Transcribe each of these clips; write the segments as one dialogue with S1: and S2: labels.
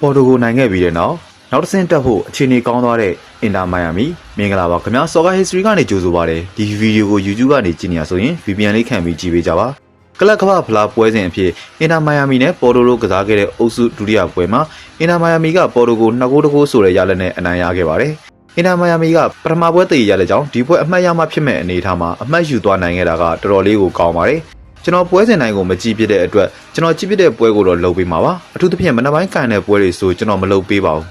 S1: ပေါ်တိုကိုနိုင်ခဲ့ပြီးတဲ့နောက်နောက်တစ်ဆင့်တက်ဖို့အခြေအနေကောင်းသွားတဲ့အင်တာမိုင်ယာမီမင်္ဂလာပါခင်ဗျာ Soccer History ကနေကြိုဆိုပါရစေဒီဗီဒီယိုကို YouTube ကနေကြည့်နေရဆိုရင် VPN လေးခံပြီးကြည့်ပေးကြပါကလပ်ကမ္ဘာဖလားပွဲစဉ်အဖြစ်အင်တာမိုင်ယာမီနဲ့ပေါ်တိုတို့ကစားခဲ့တဲ့အုပ်စုဒုတိယပွဲမှာအင်တာမိုင်ယာမီကပေါ်တိုကို2ဂိုးတဂိုးဆိုတဲ့ရလဒ်နဲ့အနိုင်ရခဲ့ပါတယ်အင်တာမိုင်ယာမီကပထမပွဲတည်ရတဲ့ကြောင့်ဒီပွဲအမှတ်ရမှဖြစ်မဲ့အနေအထားမှာအမှတ်ယူသွားနိုင်ခဲ့တာကတော်တော်လေးကိုကောင်းပါတယ် ကျွန်တော်ပွဲစဉ်တိုင်းကိုမကြည့်ဖြစ်တဲ့အတွက်ကျွန်တော်ကြည့်ဖြစ်တဲ့ပွဲကိုတော့လုပ်ပေးမှာပါအထူးသဖြင့်မနက်ပိုင်းကန်တဲ့ပွဲတွေဆိုကျွန်တော်မလုပ်ပေးပါဘူး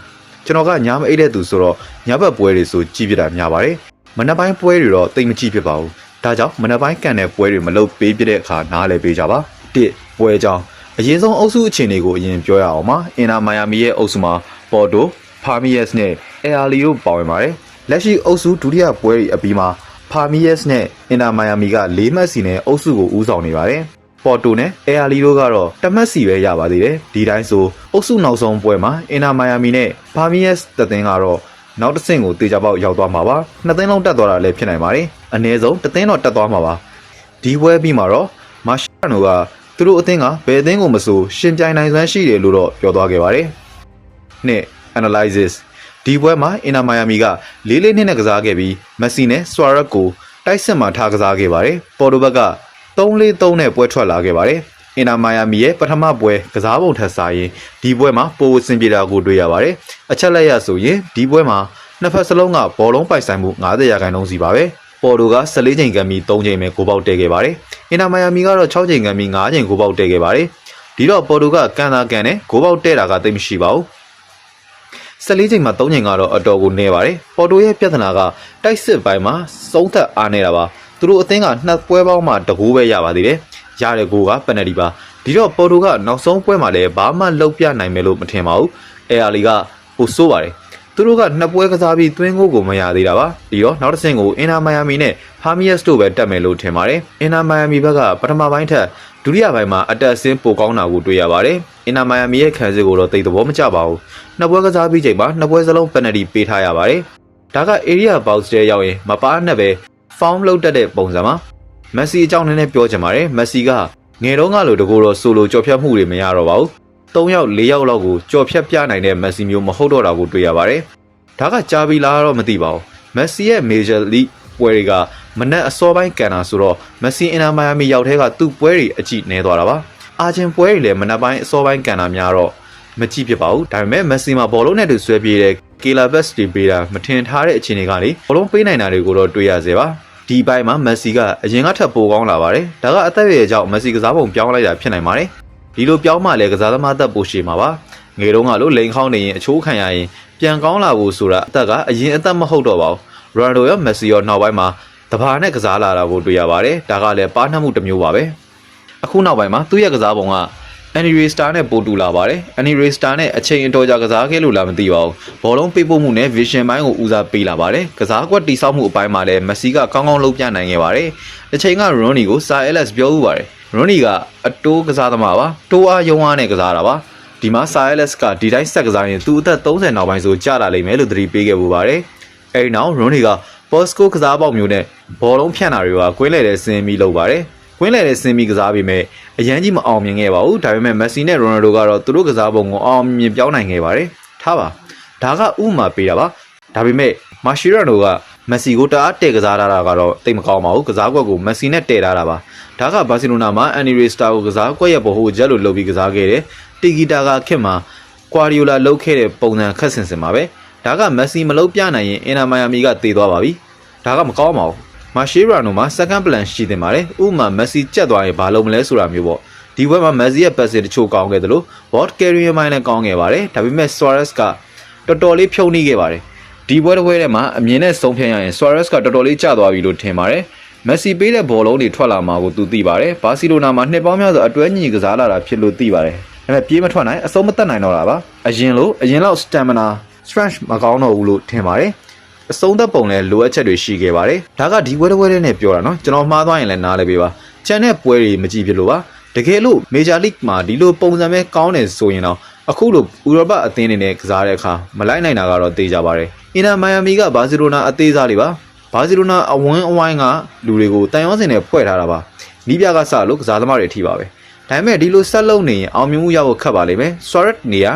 S1: ကျွန်တော်ကညမအိတ်တဲ့သူဆိုတော့ညဘက်ပွဲတွေဆိုကြည့်ဖြစ်တာများပါတယ်မနက်ပိုင်းပွဲတွေတော့တိတ်မကြည့်ဖြစ်ပါဘူးဒါကြောင့်မနက်ပိုင်းကန်တဲ့ပွဲတွေမလုပ်ပေးပြတဲ့အခါနားလည်ပေးကြပါတစ်ပွဲကြောင်းအရင်ဆုံးအုပ်စုအခြေအနေကိုအရင်ပြောရအောင်ပါအင်နာမိုင်ယာမီရဲ့အုပ်စုမှာပေါ်တိုဖာမီယက်စ်နဲ့အဲအာလီတို့ပါဝင်ပါတယ်လက်ရှိအုပ်စုဒုတိယပွဲတွေအပြီးမှာ ဖာမီယက်စ်နဲ့အင်နာမိုင်ယာမီက၄မှတ်စီနဲ့အုပ်စုကိုဦးဆောင်နေပါတယ်ပေါ်တိုနဲ့အဲအာလီတို့ကတော့တမတ်စီပဲရပါသေးတယ်ဒီတိုင်းဆိုအုပ်စုနောက်ဆုံးပွဲမှာအင်နာမိုင်ယာမီနဲ့ဖာမီယက်စ်တသင်းကတော့နောက်တစ်ဆင့်ကိုတေချာပေါက်ရောက်သွားမှာပါနှစ်သင်းလုံးတက်သွားတာလည်းဖြစ်နိုင်ပါတယ်အနည်းဆုံးတစ်သင်းတော့တက်သွားမှာပါဒီပွဲပြီးမှာတော့မာရှာနိုကသူတို့အသင်းကဘယ်အသင်းကိုမဆိုရှင်ပြိုင်နိုင်စွမ်းရှိတယ်လို့တော့ပြောသွားခဲ့ပါတယ်နှစ် analysis ဒီပွဲမှာအင်နာမိုင်ယာမီကလေးလေးနှစ်နဲ့ကစားခဲ့ပြီးမက်ဆီနဲ့ဆွာရက်ကိုတိုက်စစ်မှထားကစားခဲ့ပါတယ်ပေါ်တိုဘက်က3-4-3နဲ့ပွဲထွက်လာခဲ့ပါတယ်အင်နာမိုင်ယာမီရဲ့ပထမပွဲကစားပုံထက်စားရင်ဒီပွဲမှာပိုဝစင်ပြေတာကိုတွေ့ရပါတယ်အချက်လက်ရဆိုရင်ဒီပွဲမှာနှစ်ဖက်စလုံးကဘောလုံးပိုက်ဆိုင်မှု90ရာခိုင်နှုန်းစီပါပဲပေါ်တိုက14ချိန်ကန်ပြီး3ချိန်ပဲဂိုးပေါက်တည့်ခဲ့ပါတယ်အင်နာမိုင်ယာမီကတော့6ချိန်ကန်ပြီး9ချိန်ဂိုးပေါက်တည့်ခဲ့ပါတယ်ဒီတော့ပေါ်တိုကကန်တာကန်နဲ့ဂိုးပေါက်တည့်တာကတိတ်မရှိပါဘူး 14ချိန်မှာ3ချိန်ကတော့အတော်ကိုနေပါတယ်ပေါ်တိုရဲ့ပြဿနာကတိုက်စစ်ပိုင်းမှာစုံးသက်အားနေတာပါသူတို့အသင်းကနှစ်ပွဲပေါင်းမှတကူပဲရပါသေးတယ်ရတဲ့ကိုကပက်နတီပါဒီတော့ပေါ်တိုကနောက်ဆုံးပွဲမှာလည်းဘာမှလုပ်ပြနိုင်မယ်လို့မထင်ပါဘူးအဲအာလီကဟိုဆိုးပါတယ်သူတို့ကနှစ်ပွဲကစားပြီးသွင်းကိုကိုမရသေးတာပါဒီတော့နောက်တစ်ဆင့်ကိုအင်နာမိုင်ယာမီနဲ့ဟာမီယက်စ်တို့ပဲတက်မယ်လို့ထင်ပါတယ်အင်နာမိုင်ယာမီဘက်ကပထမပိုင်းထက် ဒုတိယပိုင်းမှာအတက်အဆင်းပိုကောင်းတာကိုတွေ့ရပါတယ်အင်နာမိုင်ယာမီရဲ့ခံစစ်ကိုတော့တိတ်သဘောမကျပါဘူးနှစ်ပွဲကစားပြီးချိန်မှာနှစ်ပွဲစလုံးပက်နတီပေးထားရပါတယ်ဒါက area box ထဲရောက်ရင်မပါနဲ့ပဲ found လောက်တတ်တဲ့ပုံစံပါမက်ဆီအကြောင်းနည်းနည်းပြောချင်ပါတယ်မက်ဆီကငယ်တော့ကလိုတကူတော့ဆိုလိုကြော်ဖြတ်မှုတွေမရတော့ပါဘူး၃ယောက်၄ယောက်လောက်ကိုကြော်ဖြတ်ပြနိုင်တဲ့မက်ဆီမျိုးမဟုတ်တော့တာကိုတွေ့ရပါတယ်ဒါကကြာပြီလားတော့မသိပါဘူးမက်ဆီရဲ့ Major League ပွဲတွေကမနက်အစောပိုင်းကန်တာဆိုတော့မက်ဆီအင်နာမိုင်ယာမီရောက်တဲ့ကသူ့ပွဲတွေအကြည့်နေသွားတာပါအာဂျင်ပွဲတွေလည်းမနက်ပိုင်းအစောပိုင်းကန်တာများတော့မကြည့်ဖြစ်ပါဘူးဒါပေမဲ့မက်ဆီမှာဘောလုံးနဲ့တူဆွဲပြေးတဲ့ကေလာဘက်စ်တွေပေးတာမထင်ထားတဲ့အခြေအနေကနေဘောလုံးပေးနိုင်တာတွေကိုတော့တွေ့ရစေပါဒီဘိုင်းမှာမက်ဆီကအရင်ကထပ်ပိုကောင်းလာပါတယ်ဒါကအသက်အရွယ်ကြောင့်မက်ဆီကစားပုံပြောင်းလိုက်တာဖြစ်နိုင်ပါတယ်ဒီလိုပြောင်းမှလည်းကစားသမားသက်ပိုရှိမှာပါငယ်တုန်းကလို့လိန်ခေါင်းနေရင်အချိုးခံရရင်ပြန်ကောင်းလာဖို့ဆိုတာအသက်ကအရင်အသက်မဟုတ်တော့ပါဘူး ရိုနယ်ဒိုရောမက်ဆီရောနောက်ပိုင်းမှာတဘာနဲ့ကစားလာတာကိုတွေ့ရပါတယ်ဒါကလည်းပါနှမှုတစ်မျိုးပါပဲအခုနောက်ပိုင်းမှာသူ့ရဲ့ကစားပုံကအန်နီရီစတာနဲ့ပိုတူလာပါတယ်အန်နီရီစတာနဲ့အချိန်အတော်ကြာကစားခဲ့လို့လားမသိပါဘူးဘောလုံးပေးပို့မှုနဲ့ vision ဘိုင်းကိုဦးစားပေးလာပါတယ်ကစားကွက်တိဆောက်မှုအပိုင်းမှာလည်းမက်ဆီကကောင်းကောင်းလုပ်ပြနိုင်ခဲ့ပါတယ်တစ်ချိန်ကရွန်နီကိုစာအက်လက်စ်ပြောဥပါတယ်ရွန်နီကအတိုးကစားသမားပါတိုးအားယုံအားနဲ့ကစားတာပါဒီမှာစာအက်လက်စ်ကဒီတိုင်းဆက်ကစားရင်သူ့အသက်30နောက်ပိုင်းဆိုကြာလာလိမ့်မယ်လို့သတိပေးခဲ့ပူပါတယ် အဲဒီနောက်ရွန်နီကပေါ်စကိုကစားပေါက်မျိုးနဲ့ဘောလုံးဖြန့်တာတွေကကွင်းလေတဲ့စင်းပြီးလုပ်ပါတယ်ကွင်းလေတဲ့စင်းပြီးကစားပြီးမဲ့အရန်ကြီးမအောင်မြင်ခဲ့ပါဘူးဒါပေမဲ့မက်ဆီနဲ့ရိုနယ်ဒိုကတော့သူတို့ကစားပုံကိုအောင်မြင်ပြောင်းနိုင်ခဲ့ပါတယ်ထားပါဒါကဥမာပေးတာပါဒါပေမဲ့မာရှီရနိုကမက်ဆီကိုတအားတည့်ကစားထားတာကတော့တိတ်မကောင်းပါဘူးကစားကွက်ကိုမက်ဆီနဲ့တည့်ထားတာပါဒါကဘာစီလိုနာမှာအန်နီရီစတာကိုကစားကွက်ရဲ့ဘဟုဂျက်လိုလုပ်ပြီးကစားခဲ့တယ်တီဂီတာကခင်မှာကွာရီယိုလာလုပ်ခဲ့တဲ့ပုံစံခက်ဆင်စင်ပါပဲ ဒါကမက်ဆီမလုပ်ပြနိုင်ရင်အင်နာမိုင်ယာမီကတည်သွားပါပြီဒါကမကောင်းပါဘူးမာရှေရာနိုမှာ second plan ရှိတင်ပါတယ်ဥပမာမက်ဆီကြက်သွားရင်ဘာလုပ်မလဲဆိုတာမျိုးပေါ့ဒီဘက်မှာမက်ဆီရဲ့ pass တချို့ကောင်းခဲ့တယ်လို့ bot carrier မိုင်းလည်းကောင်းခဲ့ပါတယ်ဒါပေမဲ့ Suarez ကတော်တော်လေးဖြုံးနေခဲ့ပါတယ်ဒီပွဲတစ်ပွဲထဲမှာအမြင်နဲ့ဆုံးဖြတ်ရရင် Suarez ကတော်တော်လေးကျသွားပြီလို့ထင်ပါတယ်မက်ဆီပေးတဲ့ဘောလုံးတွေထွက်လာမှာကိုသူသိပါတယ်ဘာစီလိုနာမှာနှစ်ပေါင်းများစွာအတွဲညီကစားလာတာဖြစ်လို့သိပါတယ်ဒါပေမဲ့ပြေးမထွက်နိုင်အဆုံးမသက်နိုင်တော့တာပါအရင်လိုအရင်လောက် stamina strength မကောင်းတော့ဘူးလို့ထင်ပါတယ်အဆုံးသက်ပုံလဲလိုအပ်ချက်တွေရှိခဲ့ပါတယ်ဒါကဒီပွဲတစ်ပွဲထဲနဲ့ပြောတာနော်ကျွန်တော်မှားသွားရင်လည်းနားလဲပေးပါချန်တဲ့ပွဲတွေမကြည့်ဖြစ်လို့ပါတကယ်လို့ Major League မှာဒီလိုပုံစံပဲကောင်းတယ်ဆိုရင်တော့အခုလိုဥရောပအသင်းတွေနဲ့ကစားတဲ့အခါမလိုက်နိုင်တာကတော့သိကြပါတယ်အင်တာမိုင်ယာမီကဘာစီလိုနာအသေးစားတွေပါဘာစီလိုနာအဝန်းအဝိုင်းကလူတွေကိုတန်ရောစင်နဲ့ဖွဲ့ထားတာပါနီးပြကစလို့ကစားသမားတွေအထိပါပဲဒါပေမဲ့ဒီလိုဆက်လုံးနေရင်အောင်မြင်မှုရဖို့ခက်ပါလိမ့်မယ် Suarez နေရာ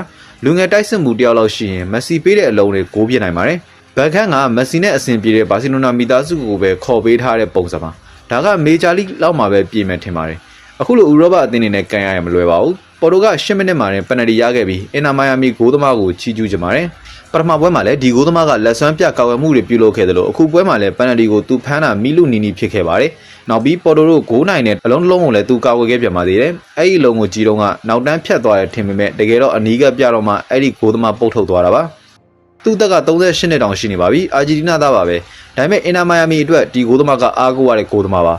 S1: လူငယ်တိုက်စစ်မှုတယောက်လောက်ရှိရင်မက်ဆီပေးတဲ့အလုံးတွေကိုးပြစ်နိုင်ပါတယ်ဘက်ခန်းကမက်ဆီနဲ့အဆင်ပြေတဲ့ဘာစီလိုနာမိသားစုကိုပဲခေါ်ပေးထားတဲ့ပုံစံပါဒါကမေဂျာလိလောက်မှာပဲပြင်မယ်ထင်ပါတယ်အခုလိုဥရောပအသင်းတွေနဲ့ကန်ရရမလွယ်ပါဘူးပေါ်တိုက10မိနစ်မှာတင်ပယ်နတီရခဲ့ပြီးအင်နာမိုင်ယာမီဂိုးသမားကိုချီးကျူးကြပါတယ် ပထမပွဲမှာလည်းဒီဂိုးသမားကလက်ဆွမ်းပြကောက်ဝဲမှုတွေပြုလုပ်ခဲ့တယ်လို့အခုပွဲမှာလည်းပယ်နတီကိုသူဖမ်းတာမီလူနီနီဖြစ်ခဲ့ပါတယ်နောက်ပြီးပေါ်တိုတို့ဂိုးနိုင်တဲ့အလုံးတစ်လုံးကိုလည်းသူကာဝယ်ခဲ့ပြန်ပါသေးတယ်အဲ့ဒီအလုံးကိုကြီးတော့ကနောက်တန်းဖြတ်သွားတယ်ထင်ပေမဲ့တကယ်တော့အနီးကပြတော့မှအဲ့ဒီဂိုးသမားပုတ်ထုတ်သွားတာပါသူ့တက်က38နှစ်တောင်ရှိနေပါပြီအာဂျီတီးနားသားပါပဲဒါပေမဲ့အင်နာမိုင်ယာမီအတွက်ဒီဂိုးသမားကအားကိုးရတဲ့ဂိုးသမားပါ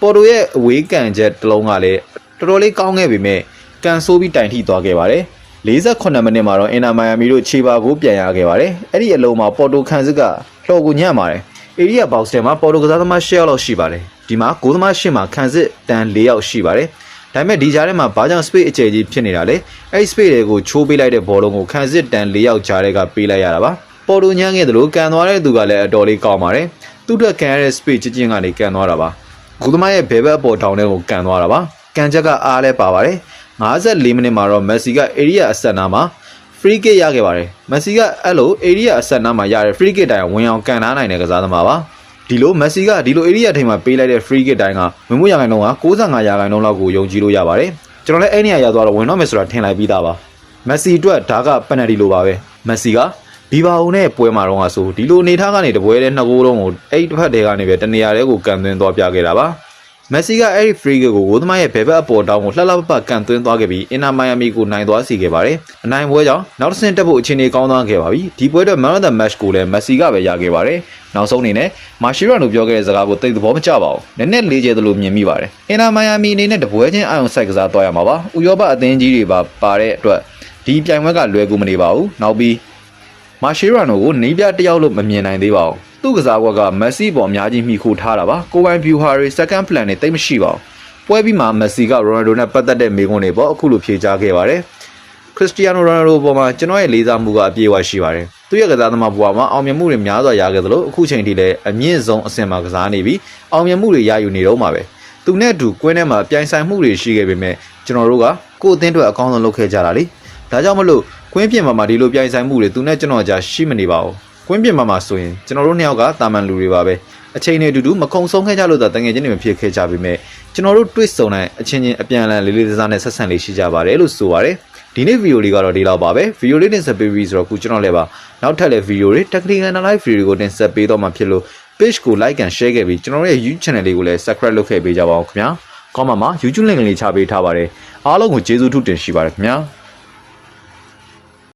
S1: ပေါ်တိုရဲ့အဝေးကန်ချက်တစ်လုံးကလည်းတော်တော်လေးကောင်းခဲ့ပေမဲ့ကန်ဆိုးပြီးတိုင်ထိသွားခဲ့ပါတယ် 48မိနစ်မှာတော့အင်နာမိုင်ယာမီတို့ခြေပါကိုပြန်ရခဲ့ပါတယ်အဲ့ဒီအလုံးမှာပေါ်တိုခန်စစ်ကလှော်ကိုညံ့ပါတယ်အေရီးယာဘောက်စတန်မှာပေါ်တိုကစားသမား10ယောက်လောက်ရှိပါတယ်ဒီမှာဂိုးသမား10မှာခန်စစ်တန်4ယောက်ရှိပါတယ်ဒါပေမဲ့ဒီကြားထဲမှာဘာကြောင့် space အကျယ်ကြီးဖြစ်နေတာလဲအဲ့ဒီ space တွေကိုချိုးပေးလိုက်တဲ့ဘောလုံးကိုခန်စစ်တန်၄ယောက်ကြားထဲကပေးလိုက်ရတာပါပေါ်တူညမ်းခဲ့သလိုကန်သွားတဲ့သူကလည်းအတော်လေးကောင်းပါတယ်သူ့အတွက်ကန်ရတဲ့ space ချင်းချင်းကနေကန်သွားတာပါဂူသမားရဲ့ဘဲဘက်အပေါ်တောင်ထဲကိုကန်သွားတာပါကန်ချက်ကအားလဲပါပါတယ် 54မိနစ်မှာတော့မက်ဆီက area အဆက်နာမှာ free kick ရခဲ့ပါတယ်မက်ဆီကအဲ့လို area အဆက်နာမှာရတဲ့ free kick တိုင်ဝင်အောင်ကန်ထားနိုင်တဲ့ကစားသမားပါဒီလိုမက်ဆီကဒီလို area ထိန်မှာပေးလိုက်တဲ့ free kick တိုင်းကဝင်မှုရခိုင်နှုန်းက65ရာခိုင်နှုန်းလောက်ကိုယုံကြည်လို့ရပါတယ်ကျွန်တော်လည်းအဲ့နေရာရောက်သွားတော့ဝင်တော့မယ်ဆိုတာထင်လိုက်ပြီးသားပါမက်ဆီအတွက်ဒါကပန်နယ်တီလိုပါပဲမက်ဆီကဘီဘာအုံနဲ့ပွဲမှာတော့ဆိုဒီလိုအနေထားကနေတပွဲတဲ့နှစ်ဂိုးလုံးကိုအဲ့ဒီတစ်ဖက်တည်းကနေပဲတနေရာတည်းကိုကန်သွင်းသွားပြခဲ့တာပါ မက်ဆီကအဲ့ဒီ free kick ကိုဂိုးသမားရဲ့ဘယ်ဘက်အပေါ်တောင်းကိုလှလှပပကန်သွင်းသွားခဲ့ပြီးအင်နာမိုင်ယာမီကိုနိုင်သွားစေခဲ့ပါတယ်။အနိုင်ပွဲကြောင့်နောက်တစ်ဆင့်တက်ဖို့အခြေအနေကောင်းသွားခဲ့ပါပြီ။ဒီပွဲအတွက် Man of the Match ကိုလည်းမက်ဆီကပဲရခဲ့ပါတယ်။နောက်ဆုံးအနေနဲ့မာရှီရာနိုပြောခဲ့တဲ့စကားကိုသိသဘောမကျပါဘူး။နည်းနည်းလေးကျဲသလိုမြင်မိပါတယ်။အင်နာမိုင်ယာမီအနေနဲ့တပွဲချင်းအာရုံစိုက်ကစားသွားရမှာပါ။ဥရောပအသင်းကြီးတွေပါပါတဲ့အတွက်ဒီပြိုင်ပွဲကလွယ်ကူမနေပါဘူး။နောက်ပြီးမာရှီရာနိုကိုနေပြတယောက်လို့မမြင်နိုင်သေးပါဘူး။ သူ့ကစားကွက်ကမက်ဆီပေါ်အများကြီးမှီခိုထားတာပါ။ကိုပိုင်ဗျူဟာတွေ second plan တွေတိတ်မရှိပါဘူး။ပွဲပြီးမှမက်ဆီကရိုနယ်ဒိုနဲ့ပတ်သက်တဲ့မေးခွန်းတွေပေါ့အခုလိုဖြေကြားခဲ့ပါတယ်။ခရစ္စတီယာနိုရိုနယ်ဒိုပေါ်မှာကျွန်တော်ရဲ့လေးစားမှုကအပြည့်အဝရှိပါတယ်။သူ့ရဲ့ကစားသမားဘဝမှာအောင်မြင်မှုတွေများစွာရခဲ့သလိုအခုချိန်ထိလည်းအမြင့်ဆုံးအဆင့်မှာကစားနေပြီးအောင်မြင်မှုတွေရယူနေတော့မှာပဲ။သူနဲ့အတူကွင်းထဲမှာပြိုင်ဆိုင်မှုတွေရှိခဲ့ပေမဲ့ကျွန်တော်တို့ကကိုယ်အသင်းအတွက်အကောင်းဆုံးလုပ်ခဲ့ကြတာလေ။ဒါကြောင့်မလို့ကွင်းပြင်မှာမှာဒီလိုပြိုင်ဆိုင်မှုတွေသူနဲ့ကျွန်တော်ကြားရှိမနေပါဘူး။ ကွင်းပြင်မှာမှာဆိုရင်ကျွန်တော်တို့နှစ်ယောက်ကတာမန်လူတွေပါပဲ။အချိန်နဲ့အတူတူမကုံဆုံးခဲ့ကြလို့သာတငယ်ချင်းတွေမဖြစ်ခဲ့ကြပေမဲ့ကျွန်တော်တို့တွေ့ဆုံတဲ့အချင်းချင်းအပြန်အလှန်လေးလေးစားစားနဲ့ဆက်ဆံလေးရှိကြပါတယ်လို့ဆိုပါတယ်ဒီနေ့ဗီဒီယိုလေးကတော့ဒီလောက်ပါပဲဗီဒီယိုလေးတင်ဆက်ပေးပြီးဆိုတော့ခုကျွန်တော်လည်းပါနောက်ထပ်လည်းဗီဒီယိုတွေ technical analyze ဗီဒီယိုကိုတင်ဆက်ပေးတော့မှာဖြစ်လို့ page ကို like and share ခဲ့ပြီးကျွန်တော်ရဲ့ YouTube channel လေးကိုလည်း subscribe လုပ်ခဲ့ပေးကြပါဦးခင်ဗျာ comment မှာ YouTube link လေးချပေးထားပါတယ်အားလုံးကိုကျေးဇူးထူးတင်ရှိပါတယ်ခင်ဗျာ